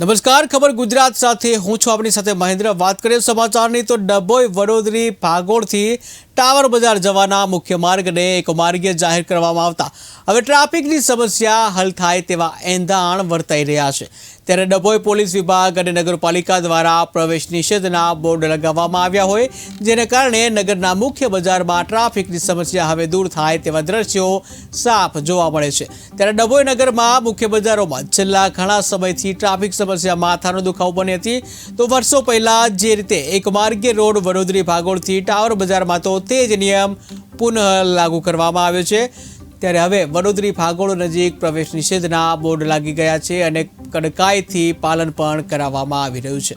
નમસ્કાર, ખબર ગુજરાત સાથે. હું છું આપણી સાથે મહેન્દ્ર. વાત કરીએ સમાચારની તો ડભોઈ વડોદરી ભાગોળથી ટાવર બજાર જવાના મુખ્ય માર્ગને એક માર્ગીય જાહેર કરવામાં આવતા. હવે ટ્રાફિકની સમસ્યા હલ થાય તેવા એંધાણ વર્તાઈ રહ્યા છે. ત્યારે ડભોઈ પોલીસ વિભાગ અને નગરપાલિકા દ્વારા પ્રવેશ નિષેધના બોર્ડ લગાવવામાં આવ્યા હોય, જેને કારણે નગરના મુખ્ય બજારમાં ટ્રાફિકની સમસ્યા હવે દૂર થાય તેવા દ્રશ્યો સાફ જોવા મળે છે. ત્યારે ડભોઈ નગરમાં મુખ્ય બજારોમાં છેલ્લા ઘણા સમયથી ટ્રાફિક સમસ્યા માથાનો દુખાવો બની હતી. તો વર્ષો પહેલા જે રીતે એક માર્ગીય રોડ વડોદરી ભાગોળથી ટાવર બજારમાં તો તે જ નિયમ પુનઃ લાગુ કરવામાં આવ્યો છે. ત્યારે હવે વડોદરી ભાગોળ નજીક પ્રવેશ નિષેધના બોર્ડ લાગી ગયા છે અને કડકાઈથી પાલન પણ કરાવવામાં આવી રહ્યું છે.